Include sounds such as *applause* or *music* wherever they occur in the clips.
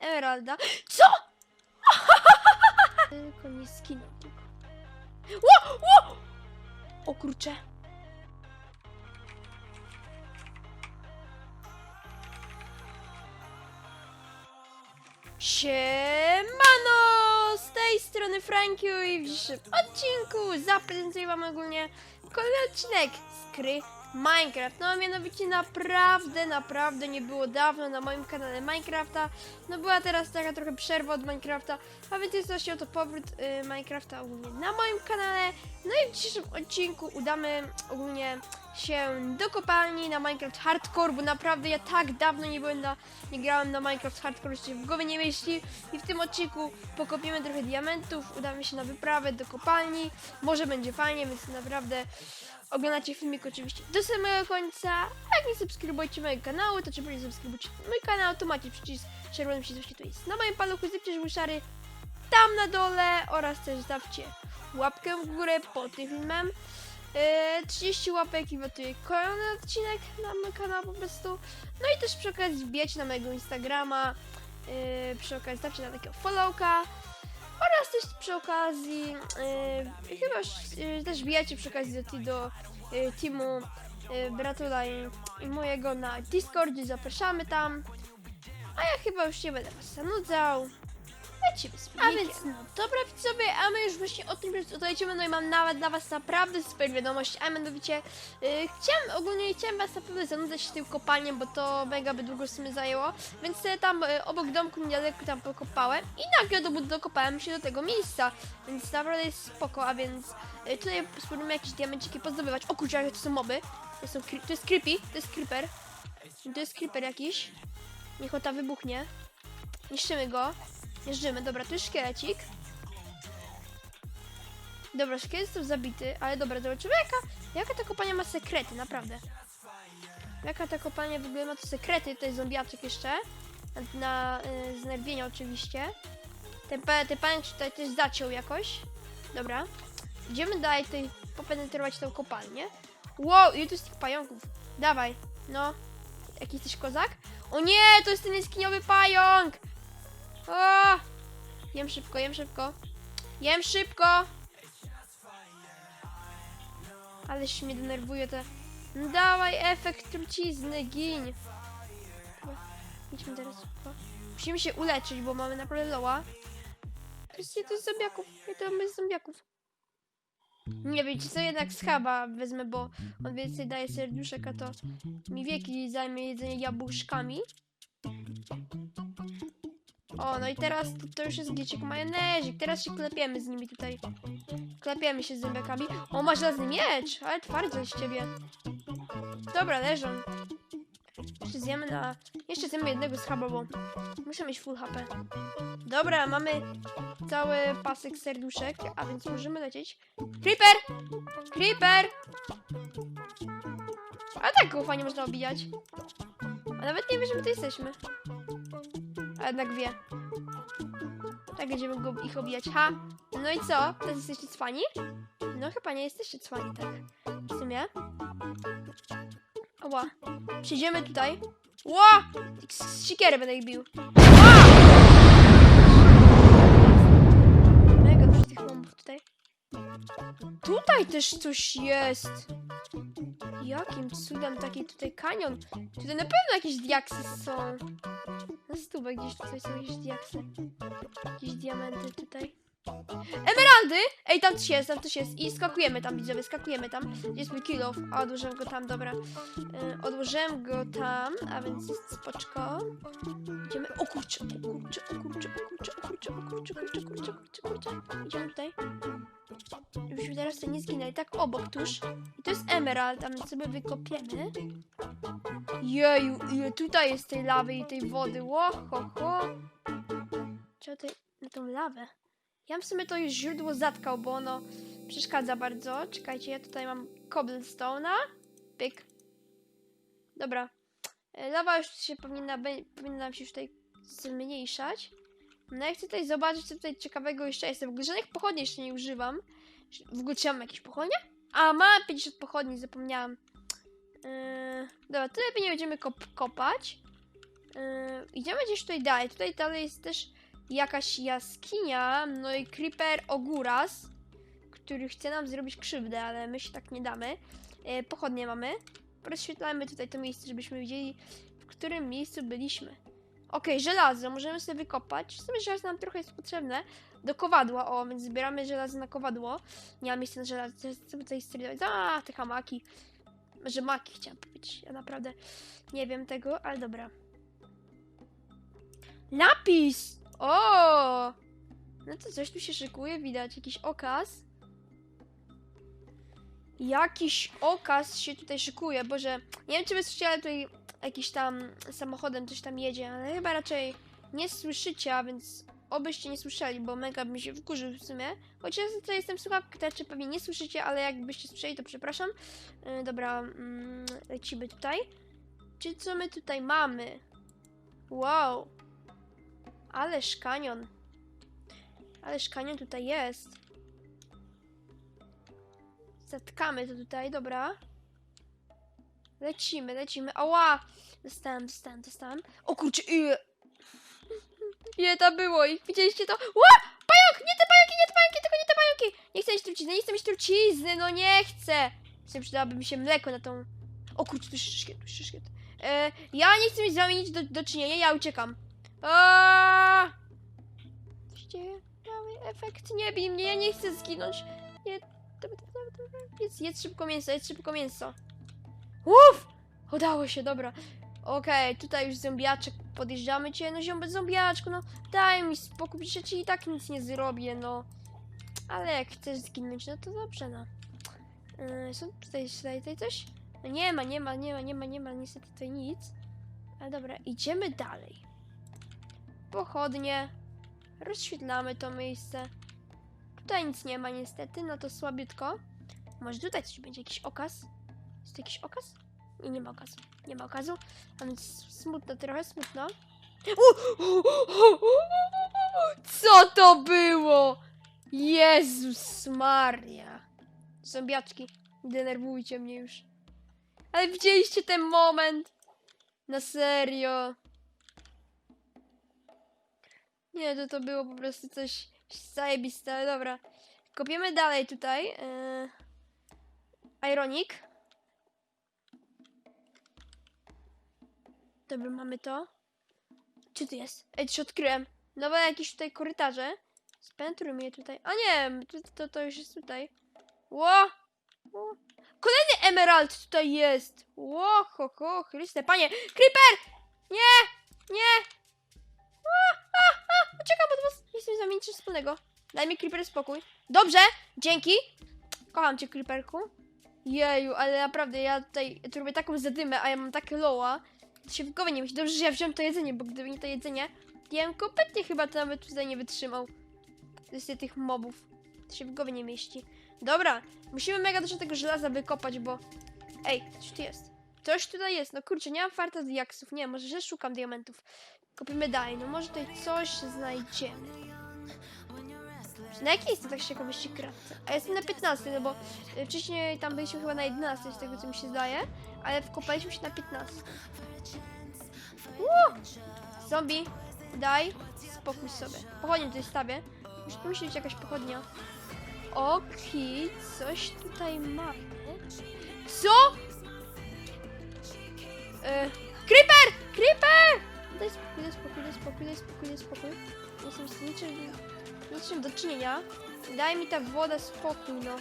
Emeralda. Co? *laughs* Tylko nie skinął tylko. Ło! Ło! O kurcze. Siemano! Z tej strony Frankiu i w dzisiejszym odcinku zaprezentuję wam ogólnie kolejny odcinek z gry Minecraft. No mianowicie naprawdę, naprawdę nie było dawno na moim kanale Minecrafta. No była teraz taka trochę przerwa od Minecrafta, a więc jest właśnie oto powrót y, Minecrafta ogólnie na moim kanale. No i w dzisiejszym odcinku udamy ogólnie się do kopalni na Minecraft Hardcore, bo naprawdę ja tak dawno nie byłem na, nie grałem na Minecraft Hardcore, że się w głowie nie mieści. I w tym odcinku pokopiemy trochę diamentów, udamy się na wyprawę do kopalni. Może będzie fajnie, więc naprawdę oglądacie filmik oczywiście do samego końca. A jak nie subskrybujecie mojego kanału, to trzeba nie subskrybujcie mój kanał, to macie przycisk czerwony przycisk, tu jest na moim paluchu, zróbcie żeby szary tam na dole oraz też stawcie łapkę w górę pod tym filmem. Yy, 30 łapek i wotuję kolejny odcinek na mój kanał po prostu. No i też przy okazji wbijajcie na mojego Instagrama. Yy, przy okazji stawcie na takiego followka. Oraz też przy okazji yy, chyba yy, też wbijajcie przy okazji do, do yy, teamu yy, Bratula i, i mojego na Discordzie. Zapraszamy tam. A ja chyba już nie będę was zanudzał. Lecimy z A więc no, dobra widzowie, a my już właśnie o tym odejdziemy, no i mam nawet dla was naprawdę super wiadomość, a mianowicie yy, chciałem, ogólnie chciałem was naprawdę zanudzać się tym kopaniem, bo to mega by długo w sumie zajęło, więc sobie tam yy, obok domku niedaleko tam pokopałem i nagle do, dokopałem się do tego miejsca, więc naprawdę jest spoko, a więc yy, tutaj spróbujemy jakieś diamenciki pozdobywać. O kurczę, jakie to są moby, to, są, to jest creepy, to jest creeper, to jest creeper jakiś, niech on ta wybuchnie, niszczymy go. Jeżdżymy, dobra, tu jest szkielecik. Dobra, szkielet został zabity, ale dobra, zobaczymy jaka, jaka ta kopalnia ma sekrety, naprawdę. Jaka ta kopalnia w ogóle ma tu sekrety, to jest zombiaczek jeszcze. Na, na y, oczywiście. Ten, ten się tutaj też zaciął jakoś. Dobra. Idziemy dalej tutaj popenetrować tą kopalnię. Wow, ile tu jest tych pająków? Dawaj, no. Jaki jesteś kozak? O nie, to jest ten jaskiniowy pająk! O! Jem szybko, jem szybko. Jem szybko! Ale się mnie denerwuje te... No dawaj efekt trucizny! Dobra, idźmy teraz szybko. Musimy się uleczyć, bo mamy naprawdę loa. To jest zombiaków. Ja to mamy z zombiaków. Nie wiecie co, jednak schaba wezmę, bo on więcej daje serduszek, a to mi wieki zajmie jedzenie jabłuszkami. O, no i teraz to, to już jest giecik majonezik. Teraz się klepiemy z nimi tutaj. Klepiemy się z zębiakami. O, masz żelazny miecz, ale twardy z ciebie. Dobra, leżą. Jeszcze zjemy na... Jeszcze zjemy jednego schaba, bo muszę mieć full HP. Dobra, mamy cały pasek serduszek, a więc możemy lecieć. Creeper! Creeper! A tak go fajnie można obijać. A nawet nie wie, że my tu jesteśmy. A jednak wie. Tak będziemy go, ich obijać. Ha! No i co? Teraz jesteście cwani? No chyba nie jesteście cwani, tak. W sumie. Oła. Przyjdziemy tutaj. Ła! Z z siekiery będę ich bił. Mega dużo tych bombów tutaj. Tutaj też coś jest. Jakim cudem taki tutaj kanion? Tutaj na pewno jakieś diaksy są. Stówę gdzieś tutaj są jakieś. Jakieś diamenty tutaj. Emeraldy! Ej, tam coś jest, tam coś jest. I skakujemy tam, widzowie, skakujemy tam. Jest mój kill off? A, odłożyłem go tam, dobra. E, odłożyłem go tam, a więc jest spoczko. Idziemy. O kurczę, o kurczę, o kurczę, o kurczę, o kurczę, o kurczę, kurczę, kurczę, kurczę, kurczę. Idziemy tutaj. Żebyśmy teraz nie zginęli. Tak obok tuż. I to jest emerald, a my sobie wykopiemy. Jeju, ile tutaj jest tej lawy i tej wody. Ło, ho, ho. Trzeba tutaj na tą lawę. Ja bym w sumie to już źródło zatkał, bo ono przeszkadza bardzo. Czekajcie, ja tutaj mam cobblestone'a. Pyk. Dobra. E, Lawa już się powinna, powinna nam się tutaj zmniejszać. No ja chcę tutaj zobaczyć, co tutaj ciekawego jeszcze jest. W ogóle żadnych pochodni jeszcze nie używam. W ogóle czy mam jakieś pochodnie? A, mam 50 pochodni, zapomniałam. Yy, dobra, tu lepiej nie będziemy kop kopać. idziemy gdzieś tutaj dalej. Tutaj dalej jest też jakaś jaskinia, no i Creeper Oguras, który chce nam zrobić krzywdę, ale my się tak nie damy. Yy, pochodnie mamy. Rozświetlamy tutaj to miejsce, żebyśmy widzieli, w którym miejscu byliśmy. Okej, żelazo, możemy sobie wykopać. W sumie żelazo nam trochę jest potrzebne do kowadła, o, więc zbieramy żelazo na kowadło. Nie mam miejsca na żelazo, co co tutaj stwierdzić? A, te hamaki. Że maki chciałam powiedzieć, ja naprawdę nie wiem tego, ale dobra. Napis! O! No to coś tu się szykuje, widać, jakiś okaz. Jakiś okaz się tutaj szykuje, boże, nie wiem czy wy słyszycie, ale tutaj jakiś tam samochodem coś tam jedzie, ale chyba raczej nie słyszycie, a więc obyście nie słyszeli, bo mega bym się wkurzył w sumie. Chociaż tutaj jestem słuchawka, to pewnie nie słyszycie, ale jakbyście słyszeli, to przepraszam. Yy, dobra, mm, lecimy tutaj. Czy co my tutaj mamy? Wow. Ależ kanion. Ależ kanion tutaj jest. Zatkamy to tutaj, dobra. Lecimy, lecimy. Ała! Dostałem, dostałem, dostałem. O kurczę, ile... Ile to było? Widzieliście to? Ła! Pająk! Nie te pająki, nie te pająki, tylko nie te pająki! Nie chcę mieć trucizny, nie chcę mieć trucizny, no nie chcę! Sobie przydałoby mi się mleko na tą... O kurczę, tu jest szkiet, tu jest szkiet. E, ja nie chcę mieć z wami nic do, do czynienia, ja uciekam. Aaaa! Co się dzieje? Mały efekt, nie bij mnie, ja nie chcę zginąć. Nie, jedz, jedz szybko mięso, jedz szybko mięso. Uff! Udało się, dobra. Okej, tutaj już zombiaczek, podjeżdżamy cię, no ziom, zombiaczku, no daj mi spokój, przecież i tak nic nie zrobię, no. Ale jak chcesz zginąć, no to dobrze, no. Yy, są tutaj, tutaj, tutaj coś? No nie ma, nie ma, nie ma, nie ma, nie ma, niestety tutaj nic. Ale dobra, idziemy dalej. Pochodnie. Rozświetlamy to miejsce. Tutaj nic nie ma niestety, no to słabiutko. Może tutaj coś będzie, jakiś okaz? Jest tu jakiś okaz? Nie, nie ma okazu. Nie ma okazu. A więc smutno, trochę smutno. Co to było? Jezus Maria. Zombiaczki, denerwujcie mnie już. Ale widzieliście ten moment? Na serio. Nie, to to było po prostu coś zajebiste, ale dobra. Kopiemy dalej tutaj. Yy... Ironic. Dobra, mamy to. Czy tu jest? Ej, coś odkryłem. Nowe jakieś tutaj korytarze. Spenetrujmy je tutaj. A nie, to, to, to już jest tutaj. Ło! Ło. Kolejny emerald tutaj jest! Ło, ho, ho, Chryste, panie! Creeper! Nie! Nie! A, uciekam od was! Nie chcę z wami nic wspólnego. Daj mi Creeper spokój. Dobrze, dzięki. Kocham cię, Creeperku. Jeju, ale naprawdę ja tutaj ja tu robię taką zadymę, a ja mam takie loa. To się w głowie nie mieści. Dobrze, że ja wziąłem to jedzenie, bo gdyby nie to jedzenie, ja bym kompletnie chyba to nawet tutaj nie wytrzymał. Z tych mobów. To się w głowie nie mieści. Dobra, musimy mega dużo tego żelaza wykopać, bo... Ej, coś tu jest. Coś tutaj jest. No kurczę, nie mam farta z diaksów. Nie, może że szukam diamentów. Kopimy dalej. No może tutaj coś znajdziemy. Na jakiej jest to tak ciekawości kratce? A jestem na 15, no bo y, wcześniej tam byliśmy chyba na 11, z tego co mi się zdaje, ale wkopaliśmy się na 15. Ło! Zombie, daj spokój sobie. Pochodnie tutaj stawię. Muszę pomyśleć jakaś pochodnia. Okej, coś tutaj mamy. Co? E, creeper! Creeper! Daj spokój, daj spokój, daj spokój, daj spokój, daj spokój. Jestem z niczym, niczym do czynienia. Daj mi ta woda spokój, no.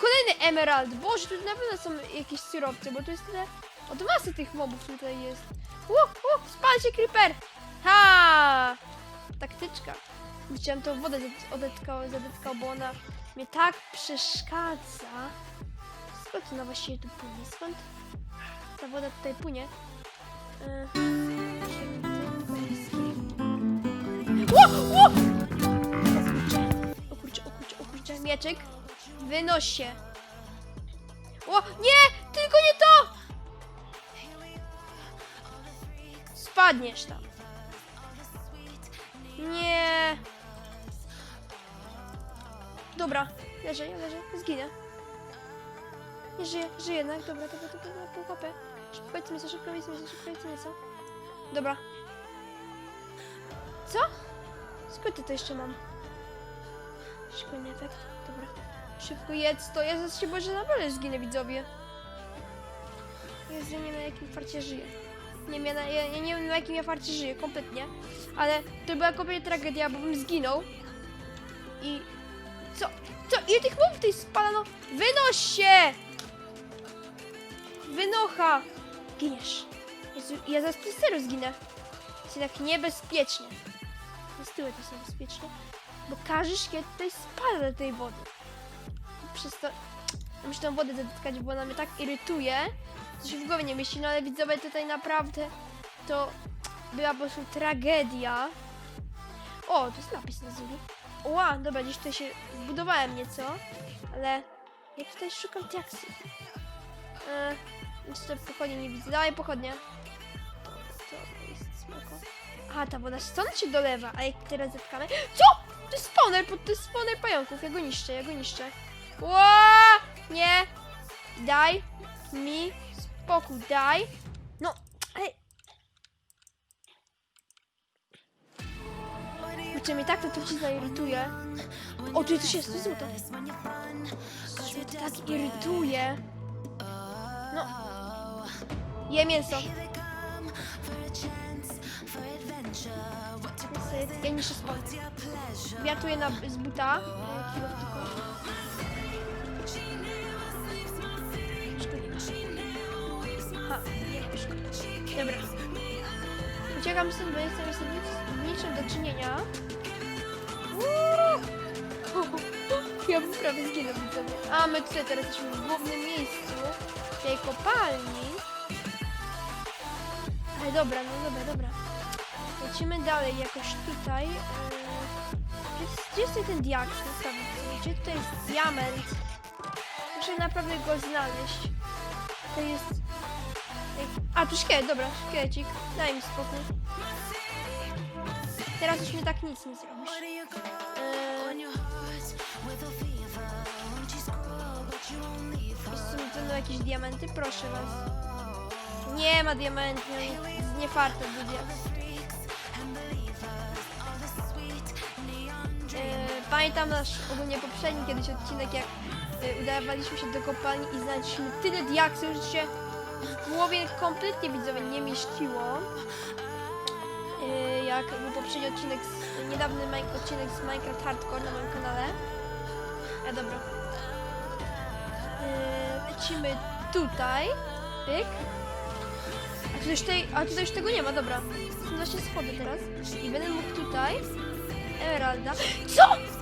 Kolejny emerald! Boże, tu na pewno są jakieś surowce, bo tu jest tyle... Od masy tych mobów tutaj jest. Ło, ło, spal się, creeper! Ha! Taktyczka. Chciałam tą wodę odetkał, zadetkał, bo ona mnie tak przeszkadza. Skąd ona właściwie tu płynie? Skąd ta woda tutaj płynie? E, mieczyk. Wynoś się. O, nie! Tylko nie to! Spadniesz tam. Nie. Dobra, leżę, ja leżę, zginę. Nie żyję, żyję jednak, dobra, dobra, dobra, dobra, pół HP. Szybko jedz mięso, szybko jedz mięso, szybko jedz mięso. Dobra. Co? Skąd ja to jeszcze mam? Szkolny efekt. Dobra. Szybko jedz to. Ja zaraz się boję, że naprawdę zginę widzowie. Jezu, ja nie wiem na jakim farcie żyję. Nie wiem, ja, na- ja, nie wiem na jakim ja farcie żyję, kompletnie. Ale to była kompletnie tragedia, bo bym zginął. I... Co? Co? Ile tych mobów tutaj spada? No, wynoś się! Wynocha! Giniesz. Jezu, ja zaraz tu serio zginę. Jest jednak niebezpiecznie. Z tyłu to jest niebezpiecznie. Bo każdy szkielet tutaj spada do tej wody. Przez to... Muszę tą wodę zatykać, bo ona mnie tak irytuje. Co się w głowie nie mieści, no ale widzowie tutaj naprawdę to była po prostu tragedia. O, to jest napis na Zulu. Ła, dobra, gdzieś tutaj się zbudowałem nieco, ale jak tutaj szukam diaksów. E, nic tutaj pochodnie nie widzę. Dawaj pochodnie. To jest spoko. A, ta woda stąd się dolewa, a jak teraz zatkamy... Co? To jest spawner, to jest spawner pająków. Ja go niszczę, ja go niszczę. Ła! Nie! Daj mi spokój, daj. No, ej. Kurczę, mnie tak to trucizna irytuje. O, tu coś jest, jest złoto. Coś mnie to tak irytuje. No. Je mięso. Ja niższy spod. Wiatuję na, z buta. Kilo tylko. Ha, nie. Dobra. Uciekam stąd, bo nie chcę mieć z tym nic, z niczym do czynienia. Ja bym prawie zginął widzowie. A my tutaj teraz jesteśmy w głównym miejscu tej kopalni. Ale dobra, no dobra, dobra. Lecimy dalej jakoś tutaj. Eee, Gdzie jest, ten? Naprawdę, gdzie tutaj jest diament? Muszę naprawdę go znaleźć. To jest... A, tu szkielet, dobra, szkielecik. Daj mi spokój. Teraz już mi tak nic nie zrobisz. Eee, będą jakieś diamenty? Proszę was. Nie ma diamentów, z niefarte ludzie. Pamiętam nasz ogólnie poprzedni kiedyś odcinek, jak e, udawaliśmy się do kopalni i znaleźliśmy tyle diaksów, że się w głowie kompletnie widzowie nie mieściło. E, jak był poprzedni odcinek, z, niedawny mi- odcinek z Minecraft Hardcore na moim kanale. A dobra. E, lecimy tutaj. Pyk. A tutaj, tej, a tutaj już tego nie ma, dobra. Są właśnie schody teraz. I będę mógł tutaj. Emeralda. Co?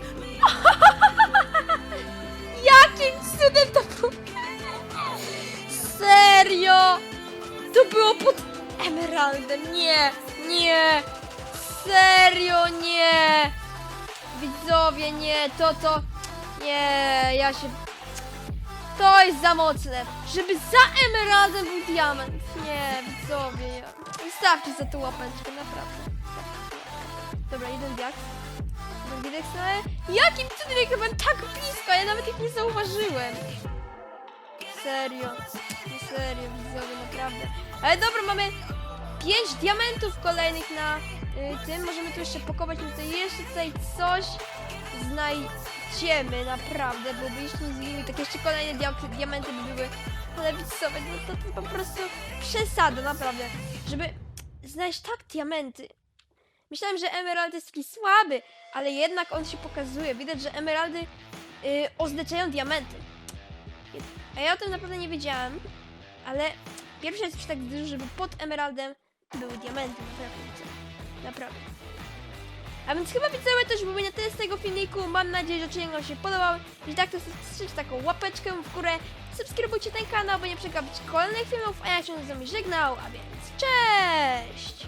Było pod Emeraldem. Nie, nie. Serio, nie. Widzowie, nie. To, to. Nie, ja się to jest za mocne. Żeby za emeraldem był diament. Nie, widzowie. ja- Wystawcie za tą łapeczkę, naprawdę. Dobra, jeden diaks, no jakim cudem jak ja byłem tak blisko, ja nawet ich nie zauważyłem. Serio. No serio, widzowie, naprawdę. Ale dobra, mamy pięć diamentów kolejnych na y, tym. Możemy tu jeszcze pokować, my tutaj jeszcze tutaj coś znajdziemy, naprawdę, bo byliśmy z nimi, tak jeszcze kolejne dia- diamenty by były. Ale no to, to po prostu przesada, naprawdę. Żeby znaleźć tak diamenty. Myślałem, że emerald jest taki słaby, ale jednak on się pokazuje. Widać, że emeraldy y, oznaczają diamenty. A ja o tym naprawdę nie wiedziałem, ale raz mi się tak zdarzyło, żeby pod emeraldem były diamenty. Naprawdę, naprawdę. A więc chyba widzowie też były na tyle z tego filmiku. Mam nadzieję, że odcinek Wam się podobał. Jeśli tak, to zostawcie taką łapeczkę w górę. Subskrybujcie ten kanał, by nie przegapić kolejnych filmów. A ja się z Wami żegnał, a więc cześć!